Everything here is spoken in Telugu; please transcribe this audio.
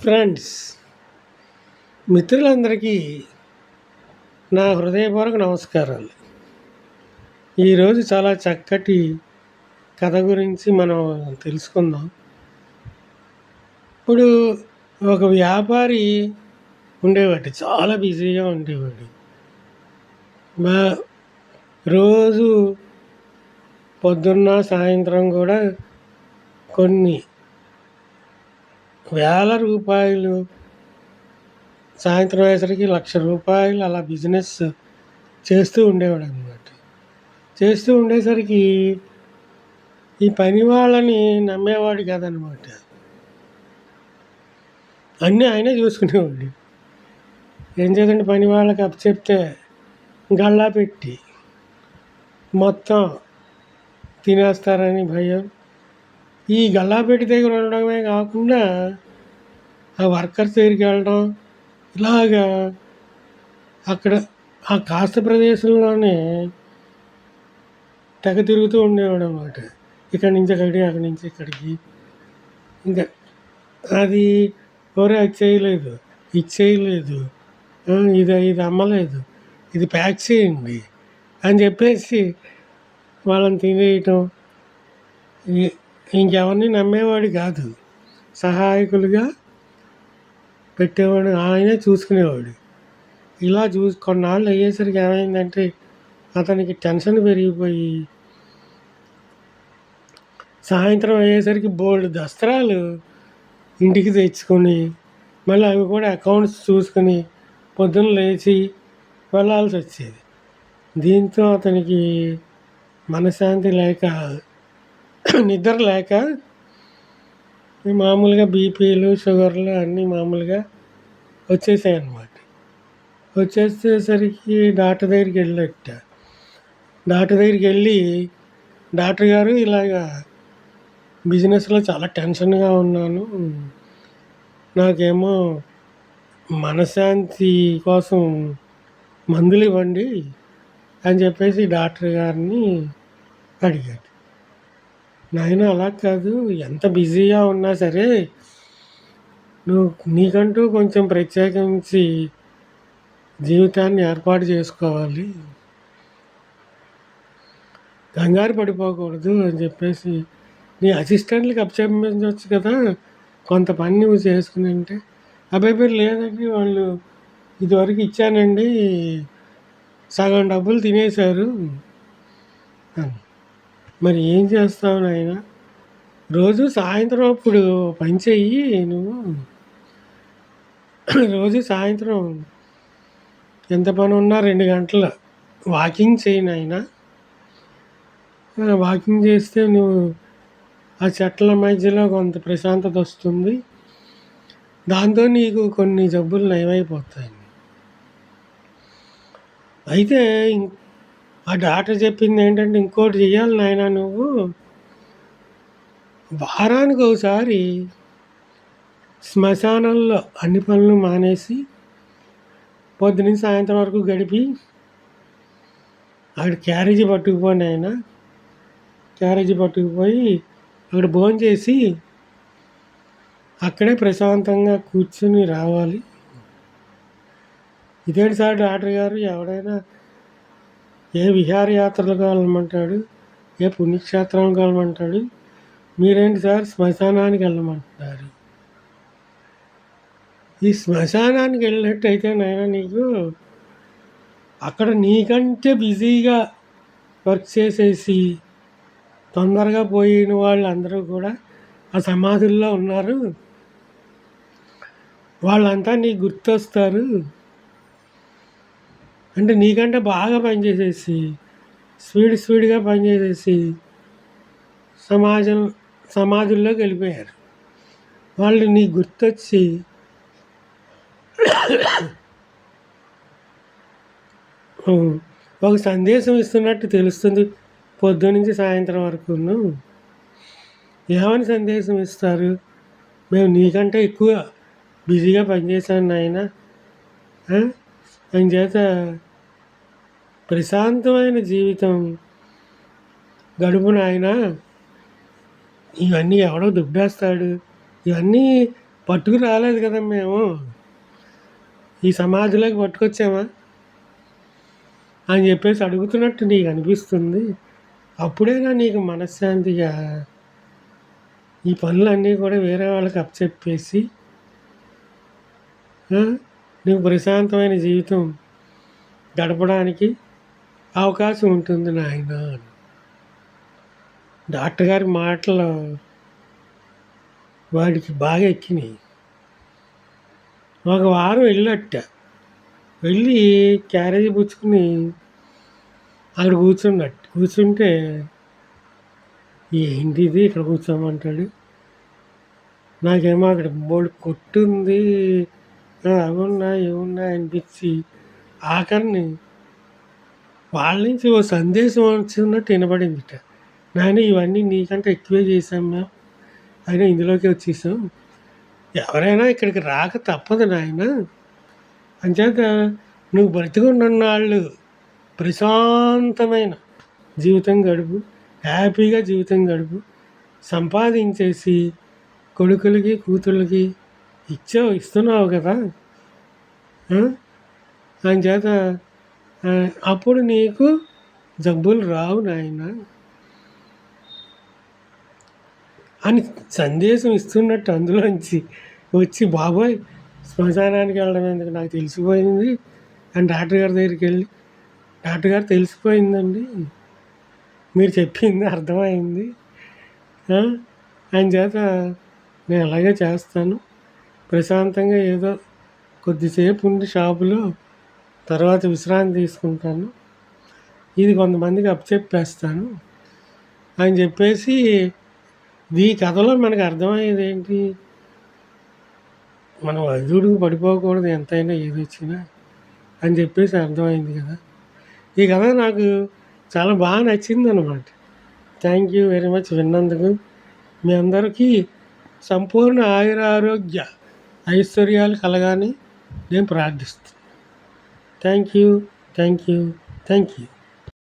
ఫ్రెండ్స్ మిత్రులందరికీ నా హృదయపూర్వక నమస్కారాలు. ఈరోజు చాలా చక్కటి కథ గురించి మనం తెలుసుకుందాం. ఇప్పుడు ఒక వ్యాపారి ఉండేవాడు చాలా బిజీగా ఉండేవాడు. మా రోజు పొద్దున్న సాయంత్రం కూడా కొన్ని వేల రూపాయలు. సాయంత్రం అయ్యేసరికి లక్ష రూపాయలు అలా బిజినెస్ చేస్తూ ఉండేవాడు అనమాట చేస్తూ ఉండేసరికి ఈ పని వాళ్ళని నమ్మేవాడు కాదనమాట అన్నీ ఆయనే చూసుకునేవాడు. ఏం చేద్దండి పని వాళ్ళకి అప్పు చెప్తే గల్లా పెట్టి మొత్తం తినేస్తారని భయం. ఈ గల్లాపెట్టి దగ్గర ఉండడమే కాకుండా ఆ వర్కర్స్ దగ్గరికి వెళ్ళడం ఇలాగా అక్కడ ఆ కాస్త ప్రదేశంలోనే తెగ తిరుగుతూ ఉండేవాడు అనమాట ఇక్కడి నుంచి అక్కడికి అక్కడి నుంచి ఇక్కడికి. ఇంకా అది ఎవరే అది చేయలేదు. ఇది చేయలేదు. ఇది ఇది అమ్మలేదు. ఇది ప్యాక్ చేయండి అని చెప్పేసి వాళ్ళని తినేయటం ఇంకెవరిని నమ్మేవాడు కాదు. సహాయకులుగా పెట్టేవాడు ఆయనే చూసుకునేవాడు. ఇలా చూసి కొన్నాళ్ళు అయ్యేసరికి ఏమైందంటే అతనికి టెన్షన్ పెరిగిపోయి సాయంత్రం అయ్యేసరికి బోల్డ్ దస్త్రాలు ఇంటికి తెచ్చుకొని మళ్ళీ అవి కూడా అకౌంట్స్ చూసుకొని పొద్దున్న లేచి వెళ్ళాల్సి వచ్చేది. దీంతో అతనికి మనశ్శాంతి లేక నిద్ర లేక మామూలుగా బీపీలు షుగర్లు అన్నీ మామూలుగా వచ్చేసాయి అన్నమాట వచ్చేసేసరికి డాక్టర్ దగ్గరికి వెళ్ళట. డాక్టర్ దగ్గరికి వెళ్ళి డాక్టర్ గారు ఇలాగా బిజినెస్లో చాలా టెన్షన్గా ఉన్నాను. నాకేమో మనశ్శాంతి కోసం మందులు ఇవ్వండి అని చెప్పేసి డాక్టర్ గారిని అడిగాడు. నాయన అలా కాదు. ఎంత బిజీగా ఉన్నా సరే నువ్వు నీకంటూ కొంచెం ప్రత్యేకించి జీవితాన్ని ఏర్పాటు చేసుకోవాలి. కంగారు పడిపోకూడదు అని చెప్పేసి నీ అసిస్టెంట్లకి అప్పచెప్పించవచ్చు కదా. కొంత పని నువ్వు చేసుకుని అంటే అబ్బాయి లేదండి. వాళ్ళు ఇదివరకు ఇచ్చానండి. సగం డబ్బులు తినేశారు. అని మరి ఏం చేస్తావు నాయన? రోజు సాయంత్రం అప్పుడు పని చెయ్యి నువ్వు. రోజు సాయంత్రం ఎంత పని ఉన్నా రెండు గంటల వాకింగ్ చేయి నాయన. వాకింగ్ చేస్తే నువ్వు ఆ చెట్ల మధ్యలో కొంత ప్రశాంతత వస్తుంది. దాంతో నీకు కొన్ని జబ్బులు నయమైపోతాయి. అయితే ఆ డాక్టర్ చెప్పింది ఏంటంటే ఇంకోటి చెయ్యాలి నాయన నువ్వు. వారానికి ఒకసారి శ్మశానంలో అన్ని పనులు మానేసి పొద్దున సాయంత్రం వరకు గడిపి అక్కడ క్యారేజీ పట్టుకుపోండి ఆయన క్యారేజీ పట్టుకుపోయి అక్కడ భోజనం చేసి అక్కడే ప్రశాంతంగా కూర్చుని రావాలి. ఇదేంటి సార్ డాక్టర్ గారు? ఎవడైనా ఏ విహారయాత్రలు కావాలమంటాడు ఏ పుణ్యక్షేత్రం కావాలమంటాడు మీరేంటి సార్? శ్మశానానికి వెళ్ళమంటున్నారు. ఈ శ్మశానానికి వెళ్ళినట్టయితే నాయన నీకు అక్కడ నీకంటే బిజీగా వర్క్ చేసేసి తొందరగా పోయిన వాళ్ళు అందరూ కూడా ఆ సమాధుల్లో ఉన్నారు. వాళ్ళంతా నీకు గుర్తొస్తారు. అంటే నీకంటే బాగా పనిచేసేసి స్పీడ్ స్పీడ్గా పనిచేసేసి సమాజం సమాధుల్లోకి వెళ్ళిపోయారు. వాళ్ళు నీకు గుర్తొచ్చి ఒక సందేశం ఇస్తున్నట్టు తెలుస్తుంది పొద్దు నుంచి సాయంత్రం వరకు ఏమని సందేశం ఇస్తారు? మేము నీకంటే ఎక్కువ బిజీగా పనిచేశాను నాయన. అని చేత ప్రశాంతమైన జీవితం గడుపున ఆయన ఇవన్నీ ఎవడో దుబ్బేస్తాడు. ఇవన్నీ పట్టుకు రాలేదు కదా మేము. ఈ సమాధిలోకి పట్టుకొచ్చామా? అని చెప్పేసి అడుగుతున్నట్టు నీకు అనిపిస్తుంది. అప్పుడైనా నీకు మనశ్శాంతిగా? ఈ పనులన్నీ కూడా వేరే వాళ్ళకి అప్పచెప్పేసి నువ్వు ప్రశాంతమైన జీవితం గడపడానికి అవకాశం ఉంటుంది నాయన డాక్టర్ గారి మాటలు వాడికి బాగా ఎక్కినాయి. ఒక వారం వెళ్ళట వెళ్ళి క్యారేజీ పుచ్చుకుని అక్కడ కూర్చున్నట్టు. కూర్చుంటే ఏంటి ఇది? ఇక్కడ కూర్చోమంటాడు? నాకేమో అక్కడ బోల్డ్ కొట్టుంది. అవున్నాయి ఏమున్నాయి అనిపించి ఆఖరిని వాళ్ళ నుంచి ఓ సందేశం వచ్చినట్టు వినపడిందిట. నాయన ఇవన్నీ నీకంటే ఎక్కువే చేశాం మేము అయినా ఇందులోకి వచ్చేసాం. ఎవరైనా ఇక్కడికి రాక తప్పదు నాయన. అంచేత నువ్వు బ్రతికున్న వాళ్ళు ప్రశాంతమైన జీవితం గడుపు హ్యాపీగా జీవితం గడుపు సంపాదించేసి కొడుకులకి కూతుళ్ళకి ఇచ్చావు ఇస్తున్నావు కదా. అని చేత అప్పుడు నీకు జబ్బులు రావు నాయన. అని సందేశం ఇస్తున్నట్టు అందులోంచి వచ్చి బాబోయ్ శ్మశానానికి వెళ్ళడం ఎందుకు? నాకు తెలిసిపోయింది. అని డాక్టర్ గారి దగ్గరికి వెళ్ళి డాక్టర్ గారు తెలిసిపోయిందండి. మీరు చెప్పింది అర్థమైంది. అని చేత నేను అలాగే చేస్తాను. ప్రశాంతంగా ఏదో కొద్దిసేపు ఉండి షాపులో తర్వాత విశ్రాంతి తీసుకుంటాను. ఇది కొంతమందికి అప్పచెప్పేస్తాను. అని చెప్పేసి ఈ కథలో మనకు అర్థమయ్యేది ఏంటి? మనం అదుడుకు పడిపోకూడదు ఎంతైనా ఏది వచ్చినా అని చెప్పేసి అర్థమైంది కదా. ఈ కథ నాకు చాలా బాగా నచ్చింది అనమాట థ్యాంక్ యూ వెరీ మచ్ విన్నందుకు. మీ అందరికీ సంపూర్ణ ఆయుర ఆరోగ్య ఐశ్వర్యాలు కలగాని నేను ప్రార్థిస్తాను thank you thank you thank you